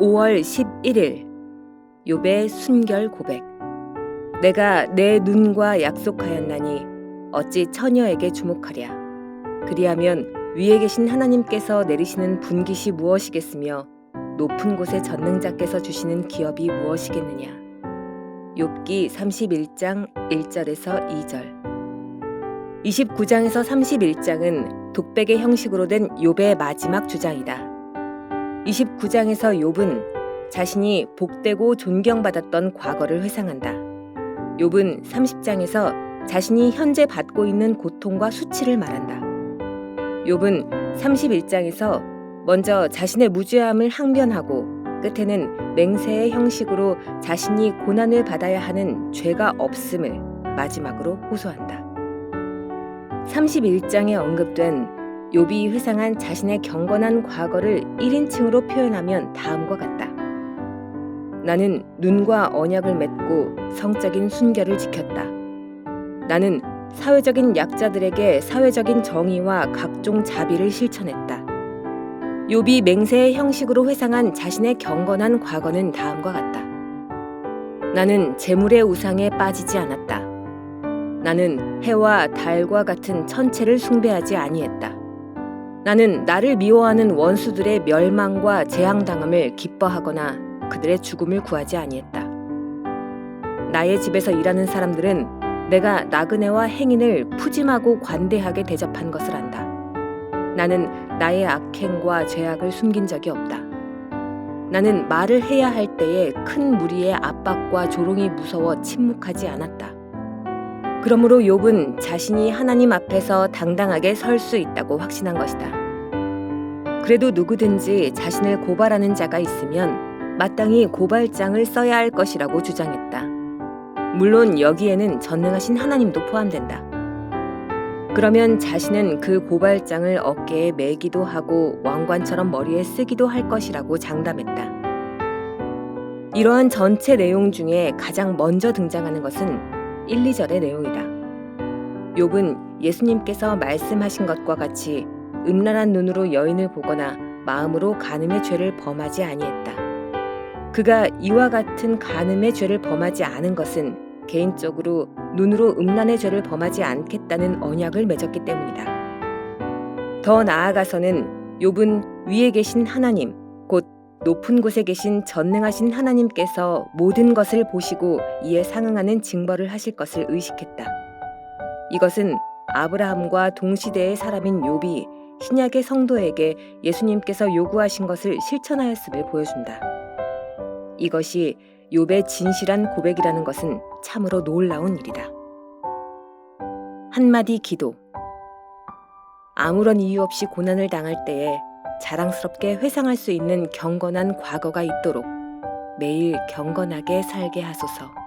5월 11일 욥의 순결 고백. 내가 내 눈과 약속하였나니 어찌 처녀에게 주목하랴? 그리하면 위에 계신 하나님께서 내리시는 분깃이 무엇이겠으며 높은 곳에 전능자께서 주시는 기업이 무엇이겠느냐? 욥기 31장 1절에서 2절. 29장에서 31장은 독백의 형식으로 된 욥의 마지막 주장이다. 29장에서 욥은 자신이 복되고 존경받았던 과거를 회상한다. 욥은 30장에서 자신이 현재 받고 있는 고통과 수치를 말한다. 욥은 31장에서 먼저 자신의 무죄함을 항변하고 끝에는 맹세의 형식으로 자신이 고난을 받아야 하는 죄가 없음을 마지막으로 호소한다. 31장에 언급된 욥이 회상한 자신의 경건한 과거를 1인칭으로 표현하면 다음과 같다. 나는 눈과 언약을 맺고 성적인 순결을 지켰다. 나는 사회적인 약자들에게 사회적인 정의와 각종 자비를 실천했다. 욥이 맹세의 형식으로 회상한 자신의 경건한 과거는 다음과 같다. 나는 재물의 우상에 빠지지 않았다. 나는 해와 달과 같은 천체를 숭배하지 아니했다. 나는 나를 미워하는 원수들의 멸망과 재앙당함을 기뻐하거나 그들의 죽음을 구하지 아니했다. 나의 집에서 일하는 사람들은 내가 나그네와 행인을 푸짐하고 관대하게 대접한 것을 안다. 나는 나의 악행과 죄악을 숨긴 적이 없다. 나는 말을 해야 할 때에 큰 무리의 압박과 조롱이 무서워 침묵하지 않았다. 그러므로 욥은 자신이 하나님 앞에서 당당하게 설 수 있다고 확신한 것이다. 그래도 누구든지 자신을 고발하는 자가 있으면 마땅히 고발장을 써야 할 것이라고 주장했다. 물론 여기에는 전능하신 하나님도 포함된다. 그러면 자신은 그 고발장을 어깨에 매기도 하고 왕관처럼 머리에 쓰기도 할 것이라고 장담했다. 이러한 전체 내용 중에 가장 먼저 등장하는 것은 1, 2절의 내용이다. 욥은 예수님께서 말씀하신 것과 같이 음란한 눈으로 여인을 보거나 마음으로 간음의 죄를 범하지 아니했다. 그가 이와 같은 간음의 죄를 범하지 않은 것은 개인적으로 눈으로 음란의 죄를 범하지 않겠다는 언약을 맺었기 때문이다. 더 나아가서는 욥은 위에 계신 하나님, 곧 높은 곳에 계신 전능하신 하나님께서 모든 것을 보시고 이에 상응하는 징벌을 하실 것을 의식했다. 이것은 아브라함과 동시대의 사람인 욥이 신약의 성도에게 예수님께서 요구하신 것을 실천하였음을 보여준다. 이것이 욥의 진실한 고백이라는 것은 참으로 놀라운 일이다. 한마디 기도. 아무런 이유 없이 고난을 당할 때에 자랑스럽게 회상할 수 있는 경건한 과거가 있도록 매일 경건하게 살게 하소서.